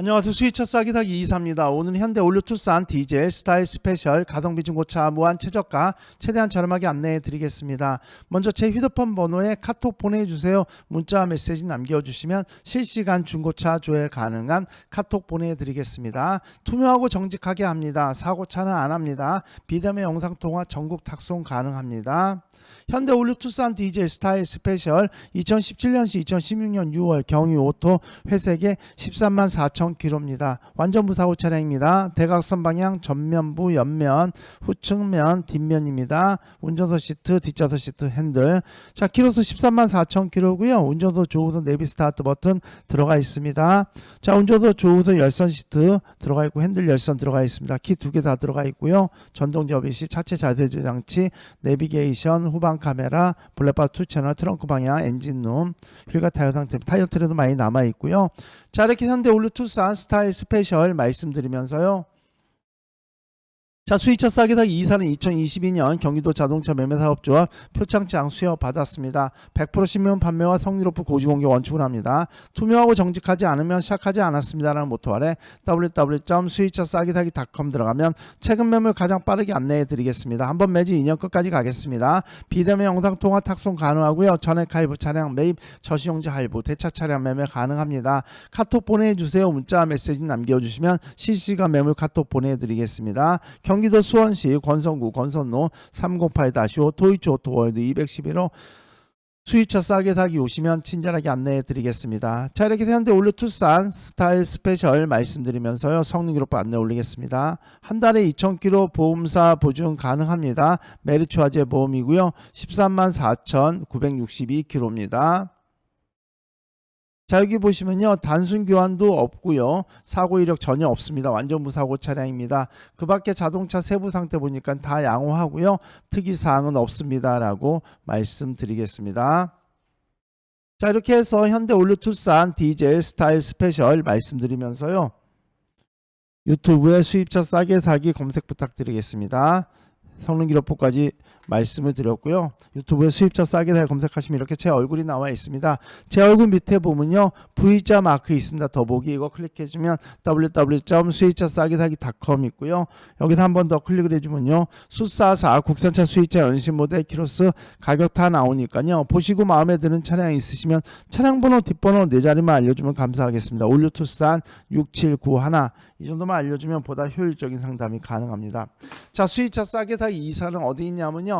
안녕하세요. 수위차 싸기 사기 이사입니다. 오늘은 현대 올류 투싼 디젤 스타일 스페셜 가성비 중고차 무한 최저가 최대한 저렴하게 안내해 드리겠습니다. 먼저 제 휴대폰 번호에 카톡 보내주세요. 문자 메시지 남겨주시면 실시간 중고차 조회 가능한 카톡 보내드리겠습니다. 투명하고 정직하게 합니다. 사고차는 안 합니다. 비대면 영상통화 전국 탁송 가능합니다. 현대 올류 투싼 디젤 스타일 스페셜 2017년시 2016년 6월 경유 오토 회색의 13만 4천 킬로입니다. 완전 무사고 차량입니다. 대각선 방향 전면부 옆면 후측면 뒷면입니다. 운전석 시트 뒷좌석 시트 핸들 자 키로수 13만 4천 킬로고요. 운전석 조우석 내비 스타트 버튼 들어가 있습니다. 자 운전석 조우석 열선 시트 들어가 있고 핸들 열선 들어가 있습니다. 키 두 개 다 들어가 있고요. 전동 접이시 차체 자세 조 장치 내비게이션 후방 카메라 블랙박스 투 채널 트렁크 방향 엔진룸 휠과 타이어 상태 타이어 트레도 많이 남아 있고요. 자 이렇게 현대 올류 투싼 스타일 스페셜 말씀드리면서요. 자 수입차 싸게 사기 이사는 2022년 경기도 자동차 매매사업조합 표창장 수여 받았습니다. 100% 신면 판매와 성리 높은 고지공개 원칙을 합니다. 투명하고 정직하지 않으면 시작하지 않았습니다라는 모토 아래 www.수입차싸기사기.com 들어가면 최근 매물 가장 빠르게 안내해 드리겠습니다. 한번 매진 2년 끝까지 가겠습니다. 비대면 영상 통화 탁송 가능하고요. 전액 할부 차량 매입 저시용지 할부 대차 차량 매매 가능합니다. 카톡 보내주세요. 문자 메시지 남겨주시면 실시간 매물 카톡 보내드리겠습니다. 경 기도 수원시 권성구 권선로 308-5 토이치 오토월드 211호 수입차 싸게 사기 오시면 친절하게 안내해 드리겠습니다. 자 이렇게 현대 올류 투싼 스타일 스페셜 말씀드리면서요 성능 기록부 안내 올리겠습니다. 한 달에 2,000km 보험사 보증 가능합니다. 메리츠 화재 보험이고요. 13만 4,962km입니다. 자 여기 보시면요. 단순 교환도 없고요. 사고 이력 전혀 없습니다. 완전 무사고 차량입니다. 그 밖에 자동차 세부 상태 보니까 다 양호하고요. 특이 사항은 없습니다 라고 말씀드리겠습니다. 자 이렇게 해서 현대 올류 투싼 디젤 스타일 스페셜 말씀드리면서요. 유튜브에 수입차 싸게 사기 검색 부탁드리겠습니다. 성능 기록부까지 말씀을 드렸고요. 유튜브에 수입차 싸게 살 검색하시면 이렇게 제 얼굴이 나와 있습니다. 제 얼굴 밑에 보면요. V자 마크 있습니다. 더보기 이거 클릭해주면 www.수입차싸게 사기.com 있고요. 여기서 한 번 더 클릭을 해주면요. 수사사 국산차 수입차 연신 모델 키로스 가격 다 나오니까요. 보시고 마음에 드는 차량 있으시면 차량 번호 뒷번호 네 자리만 알려주면 감사하겠습니다. 올류투싼 6791 이 정도만 알려주면 보다 효율적인 상담이 가능합니다. 자 수입차 싸게 사기 이사는 어디 있냐면요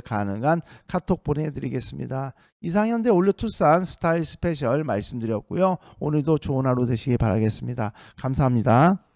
가능한 카톡 보내드리겠습니다. 이상 현대 올류 투싼 스타일 스페셜 말씀드렸고요. 오늘도 좋은 하루 되시기 바라겠습니다. 감사합니다.